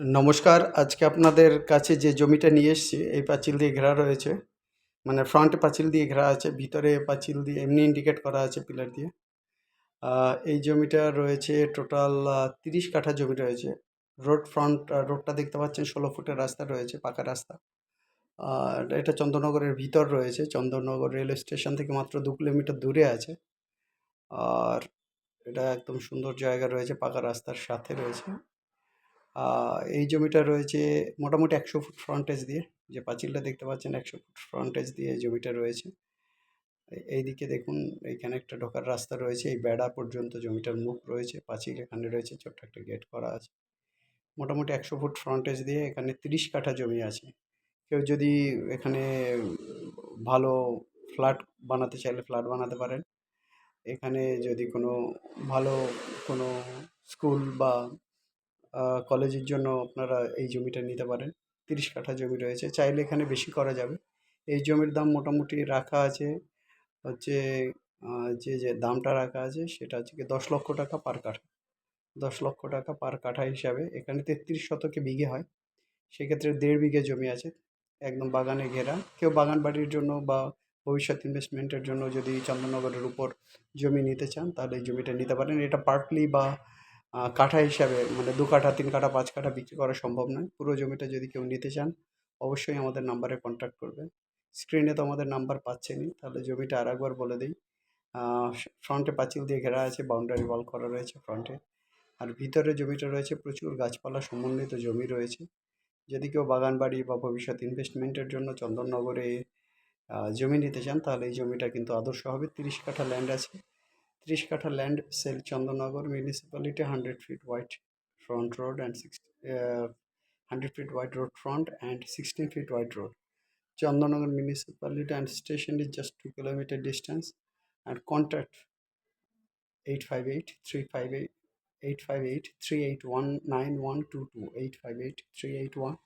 নমস্কার, আজকে আপনাদের কাছে যে জমিটা নিয়ে এসেছি, এই পাঁচিল দিয়ে ঘেরা রয়েছে। মানে ফ্রন্টে পাঁচিল দিয়ে ঘেরা আছে, ভিতরে পাঁচিল দিয়ে এমনি ইন্ডিকেট করা আছে পিলার দিয়ে। এই জমিটা রয়েছে টোটাল তিরিশ কাঠা জমি রয়েছে। রোড ফ্রন্ট রোডটা দেখতে পাচ্ছেন, ষোলো ফুটের রাস্তা রয়েছে, পাকা রাস্তা। এটা চন্দননগরের ভিতর রয়েছে, চন্দননগর রেলওয়ে স্টেশন থেকে মাত্র দু কিলোমিটার দূরে আছে। আর এটা একদম সুন্দর জায়গা রয়েছে, পাকা রাস্তার সাথে রয়েছে। এই জমিটা রয়েছে মোটামুটি একশো ফুট ফ্রন্টেজ দিয়ে। যে পাঁচিলটা দেখতে পাচ্ছেন, একশো ফুট ফ্রন্টেজ দিয়ে এই জমিটা রয়েছে। এই- এইদিকে দেখুন, এইখানে একটা ঢোকার রাস্তা রয়েছে। এই বেড়া পর্যন্ত জমিটার মুখ রয়েছে, পাঁচিল এখানে রয়েছে, ছোট্ট একটা গেট করা আছে। মোটামুটি একশো ফুট ফ্রন্টেজ দিয়ে এখানে তিরিশ কাঠা জমি আছে। কেউ যদি এখানে ভালো ফ্ল্যাট বানাতে চাইলে ফ্ল্যাট বানাতে পারেন। এখানে যদি কোনো ভালো কোনো স্কুল বা কলেজের জন্য আপনারা এই জমিটা নিতে পারেন। তিরিশ কাঠা জমি রয়েছে। চাইলে এখানে বেশি করা যাবে। এই জমির দাম মোটামুটি রাখা আছে হচ্ছে যে যে, দামটা রাখা আছে সেটা হচ্ছে কি দশ লক্ষ টাকা পার কাঠা। দশ লক্ষ টাকা পার কাঠা হিসাবে এখানে তেত্রিশ শতকে বিঘে হয়। সেক্ষেত্রে দেড় বিঘে জমি আছে, একদম বাগানে ঘেরা। কেউ বাগান বাড়ির জন্য বা ভবিষ্যৎ ইনভেস্টমেন্টের জন্য যদি চন্দননগরের উপর জমি নিতে চান তাহলে এই জমিটা নিতে পারেন। এটা পার্টলি বা কাঠা হিসাবে মানে দু কাঠা, তিন কাঠা, পাঁচ কাঠা বিক্রি করা সম্ভব নয়। পুরো জমিটা যদি কেউ নিতে চান, অবশ্যই আমাদের নাম্বারে কন্ট্যাক্ট করবে। স্ক্রিনে তো আমাদের নাম্বার পাচ্ছেনই, তাহলে জমিটা আর একবার বলে দিই। ফ্রন্টে পাঁচিল দিয়ে ঘেরা আছে বাউন্ডারি ওয়াল করা রয়েছে ফ্রন্টে আর ভিতরে জমিটা রয়েছে, প্রচুর গাছপালা সমন্বিত জমি রয়েছে। যদি কেউ বাগান বাড়ি বা ভবিষ্যৎ ইনভেস্টমেন্টের জন্য চন্দননগরে জমি নিতে চান, তাহলে এই জমিটা কিন্তু আদর্শ হবে। তিরিশ কাঠা ল্যান্ড আছে। তিরিশ কাঠা land sale Chandannagar municipality hundred feet wide front road and six hundred feet wide road front and sixteen feet wide road Chandannagar municipality and station is just 2 kilometer distance and contact 858 358 858 381 9122 858 381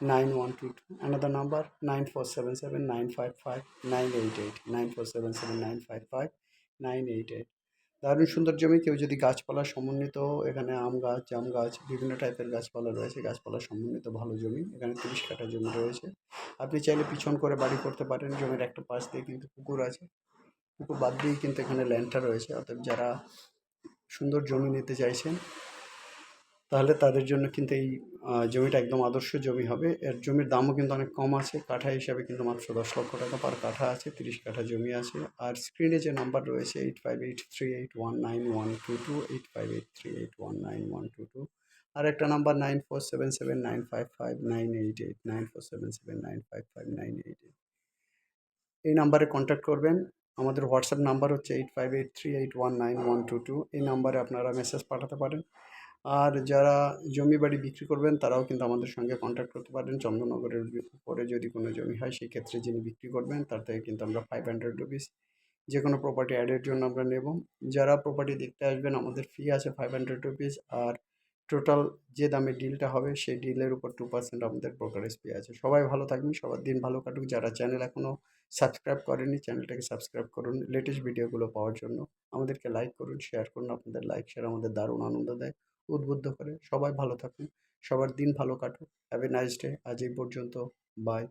9122 another number 9477 955 988 9477 955 988 দারুণ সুন্দর জমি। কেউ যদি গাছপালা সমন্বিত, এখানে আম গাছ, জাম গাছ, বিভিন্ন টাইপের গাছপালা রয়েছে। গাছপালা সমন্বিত, ভালো জমি। এখানে তিরিশ কাঠা জমি রয়েছে। আপনি চাইলে পিছন করে বাড়ি করতে পারেন। জমির একটা পাশ দিয়ে কিন্তু পুকুর আছে। পুকুর বাদ দিয়েই কিন্তু এখানে ল্যান্ডটা রয়েছে। অর্থাৎ যারা সুন্দর জমি নিতে চাইছেন তাহলে তাদের জন্য কিন্তু এই জমিটা একদম আদর্শ জমি হবে। এর জমির দামও কিন্তু অনেক কম আছে। কাঠা হিসাবে কিন্তু মাত্র দশ লক্ষ টাকা পার কাঠা আছে, তিরিশ কাঠা জমি আছে। আর স্ক্রিনে যে নাম্বার রয়েছে eight five eight three eight one nine one two two eight five eight three eight one nine one two two আর একটা number nine four seven seven nine five five nine eight eight nine four seven seven nine five five nine eight eight এই নাম্বারে contact করবেন। আমাদের WhatsApp number হচ্ছে eight five eight three eight one nine one two two এই নাম্বারে আপনারা message পাঠাতে পারেন। আর যারা জমি বাড়ি বিক্রি করবেন, তারাও কিন্তু আমাদের সঙ্গে কন্ট্যাক্ট করতে পারেন। চন্দননগরের বি- উপরে যদি কোনো জমি হয় সেই ক্ষেত্রে যিনি বিক্রি করবেন, তার থেকে কিন্তু আমরা ফাইভ হান্ড্রেড রুপিস যে কোনো প্রপার্টি অ্যাডের জন্য আমরা নেব। যারা প্রপার্টি দেখতে আসবেন, আমাদের ফি আছে ফাইভ হান্ড্রেড রুপিস আর টোটাল যে দামে ডিলটা হবে, সেই ডিলের উপর টু পার্সেন্ট আমাদের ব্রোকারেজ ফি আছে। সবাই ভালো থাকবেন, সবার দিন ভালো কাটুক। যারা চ্যানেল এখনও সাবস্ক্রাইব করেনি চ্যানেলটাকে সাবস্ক্রাইব করুন। লেটেস্ট ভিডিওগুলো পাওয়ার জন্য আমাদেরকে লাইক করুন শেয়ার করুন। আপনাদের লাইক শেয়ার আমাদের দারুণ আনন্দ দেয়। উদ্বুদ্ধ করে। সবাই ভালো থাকুন। সবার দিন ভালো কাটুক। হ্যাভ এ নাইস ডে আজ এই পর্যন্ত। বাই